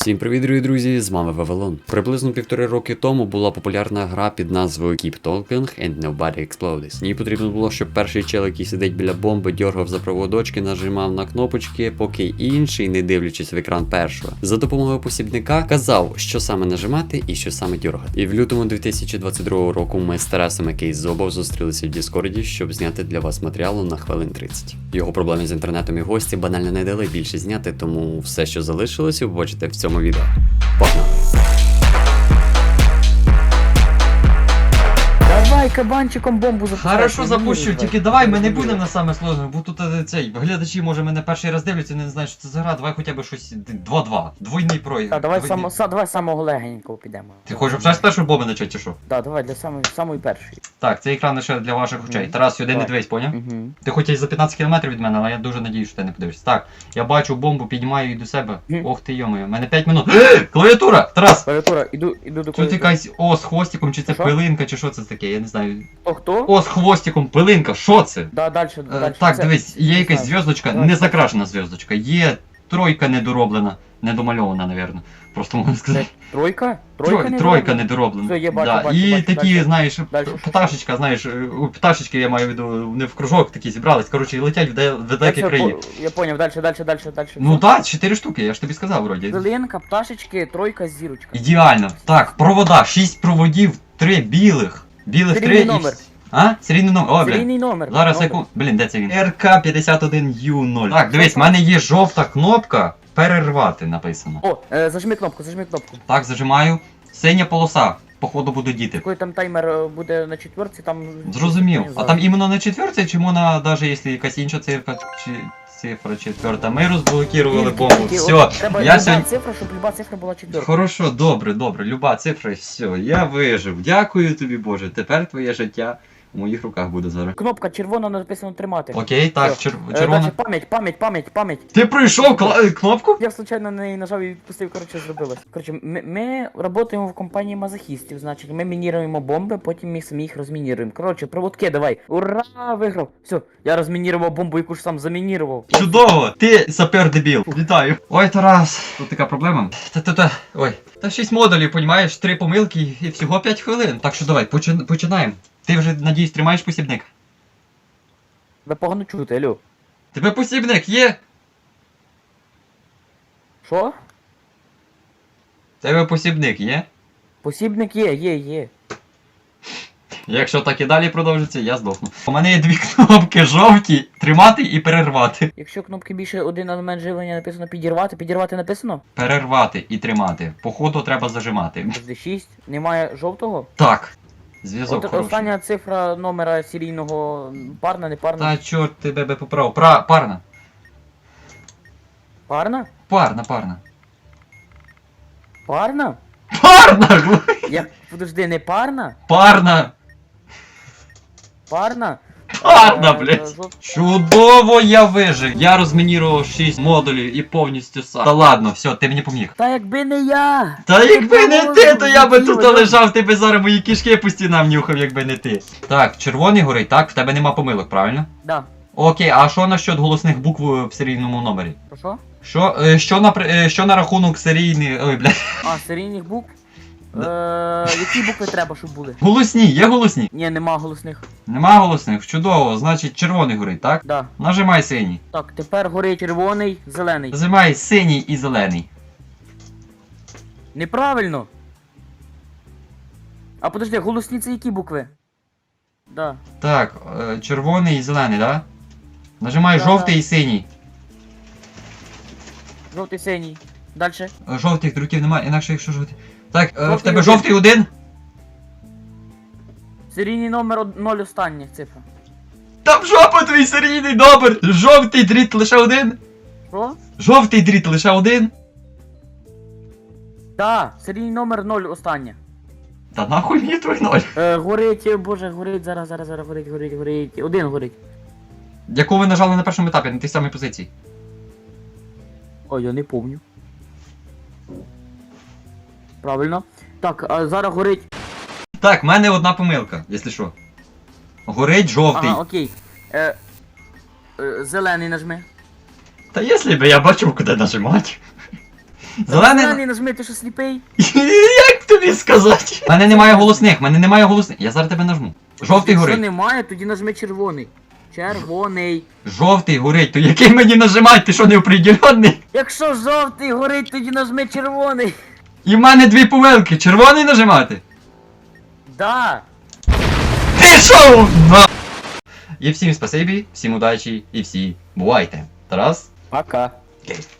Всім привіт, дорогі друзі! З вами Вавилон. Приблизно півтори роки тому була популярна гра під назвою Keep Talking and Nobody Explodes. Їй потрібно було, щоб перший чел, який сидить біля бомби, дьоргав за проводочки, нажимав на кнопочки, поки інший, не дивлячись в екран першого, за допомогою посібника казав, що саме нажимати і що саме дьоргати. І в лютому 2022 року ми з Тарасом, який Зобов, зустрілися в Діскорді, щоб зняти для вас матеріалу на хвилин 30. Його проблеми з інтернетом і гості банально не дали більше зняти, тому все, що залишилось, ви побачите в цьому відео. Погнали! Кабанчиком бомбу запускай. Хорошо запущу, тільки давай. ми не будемо на саме сложне, бо тут е, цей глядачі, може, мене перший раз дивляться, не знають, що це за гра, давай хоча б щось 2-2. Двойний прой. Та, давай, двойний. само, са, давай самого легенького підемо. Ти хочеш вже з першої бомби почати, чи що? Да, давай для самої, самої першої. Так, цей екран лише для ваших очей. Мгм. Тарас, сюди не Давай. дивись, поняв? Угу. Ти хоч і за 15 км від мене, але я дуже надіюсь, що ти не подивишся. Так, я бачу бомбу, піднімаю і до себе. Мгм. Ох ти йомою, у мене 5 минут. Клавіатура! Тарас! Клавіатура, іду, іду до Тут клавіатури. якась о з хвостиком, чи це Що? пилинка, чи що це таке, я не знаю. О, хто? О з хвостиком, пилинка, що це? Да, далі, Е, далі. Так, Це- дивись, є якась зв'язочка, не закрашена зв'язочка, є тройка недороблена, недомальована, напевно. Просто можна сказати. Тройка? Тройка, Трой, тройка недороблена. Все, є, бачу, да. бачу, І бачу, такі, бачу. знаєш, Дальше, пташечка, знаєш, е, у пташечки, я маю в виду, вони в кружок такі зібрались, коротше, і летять в де- в Я, далекі краї. я поняв, далі, далі, далі, далі. Ну так, чотири штуки, я ж тобі сказав вроді. Зеленка, пташечки, тройка, зірочка. Ідеально. Так, провода, шість проводів, три білих. Білих Серійний три і... номер. А? Серійний номер. О, блін. Серійний номер. Зараз номер. секунду. Блін, де це він? РК51Ю0. Так, дивись, в мене є жовта кнопка перервати написано. О, е, зажми кнопку, зажми кнопку. Так, зажимаю. Синя полоса. Походу буду діти. Коли там таймер е, буде на четверці, там... Зрозумів. А там іменно на четвертій, чи можна, навіть якщо якась інша цифра, чи цифра четверта. Ми розблокували бомбу. Все. Треба Я люба сьогодні. цифра, щоб люба цифра була четверта. Хорошо, добре, добре. Люба цифра, все, я вижив. Дякую тобі, Боже. Тепер твоє життя в моїх руках буде зараз. Кнопка червона написано тримати. Окей, так, Все. чер... Е, червона. дальше пам'ять, пам'ять, пам'ять, пам'ять. Ти пройшов кла- е, кнопку? Я случайно на неї нажав і відпустив, коротше, зробилось. Коротше, ми, ми працюємо в компанії мазохістів, значить, ми мініруємо бомби, потім ми самі їх розмініруємо. Коротше, проводки, давай. Ура, виграв. Все, я розмінірував бомбу, яку ж сам замінірував. Чудово! Ти сапер дебіл. Вітаю. Ой, Тарас, тут така проблема. Та-та-та. Ой. Та 6 модулів, понімаєш, 3 помилки і всього 5 хвилин. Так що давай, почин- починаємо. Ти вже, надіюсь, тримаєш посібник. Ви погано чуєте, алло. Тебе посібник є? Що? Тебе посібник є? Посібник є, є, є. Якщо так і далі продовжиться, я здохну. У мене є дві кнопки жовті, тримати і перервати. Якщо кнопки більше один елемент живлення написано підірвати, підірвати написано? Перервати і тримати. Походу треба зажимати. Завжди 6. Немає жовтого? Так. Зв'язок От хороший. остання цифра номера серійного парна, не парна. Та чорт тебе би поправив. Пра... Парна. Парна? Парна, парна. Парна? Парна! Як подожди, не парна? Парна! Парна? Парна, Е, блядь! Чудово я вижив! Я розмінірував 6 модулів і повністю сам. Та ладно, все, ти мені поміг. Та якби не я! Та якби не ти, то я би тут лежав, ти би зараз мої кішки по стінам нюхав, якби не ти. Так, червоний горить, так? В тебе нема помилок, правильно? Да. Окей, а що насчет голосних букв в серійному номері? Про що? Що, е, що, на, при- е, що на рахунок серійний. Ой, бля. А, серійних букв? Е, які букви треба, щоб були? Голосні, є голосні? Ні, нема голосних. Нема голосних, чудово, значить червоний горить, так? Да. Нажимай синій. Так, тепер горить червоний, зелений. Нажимай синій і зелений. Неправильно. А подожди, голосні це які букви? Да. Так, е, червоний і зелений, да? Нажимай Да. жовтий і синій. Жовтий, синій. Дальше. Е, Жовтих друків немає, інакше якщо жовтий. Так, е, в Жовтий тебе один. жовтий один? Серійний номер 0 остання цифра. Там жопа твій серійний номер! Жовтий дріт лише один? Що? Жовтий дріт лише один? Да, серійний номер 0 остання. Та нахуй мені твій ноль. Е, горить, е, боже, горить, зараз, зараз, зараз горить, горить, горить. Один горить. Яку ви нажали на першому етапі, на тій самій позиції? Ой, я не помню. Правильно. Так, а зараз горить. Так, в мене одна помилка, якщо що. Горить жовтий. Ага, окей. Е, е, зелений нажми. Та якщо б я бачив, куди нажимати. Зелений. Зелений нажми, ти що сліпий? Як тобі сказати? У мене немає голосних, в мене немає голосних. Я зараз тебе нажму. Жовтий Якщо горить. немає, тоді нажми червоний. Червоний. Жовтий горить, то який мені нажимати, ти що не определенний? Якщо жовтий горить, тоді нажми червоний. І в мене дві помилки. Червоний нажимати? Да. Пішов! на! І всім спасибі, всім удачі і всі бувайте. Тарас. Пока. Чао!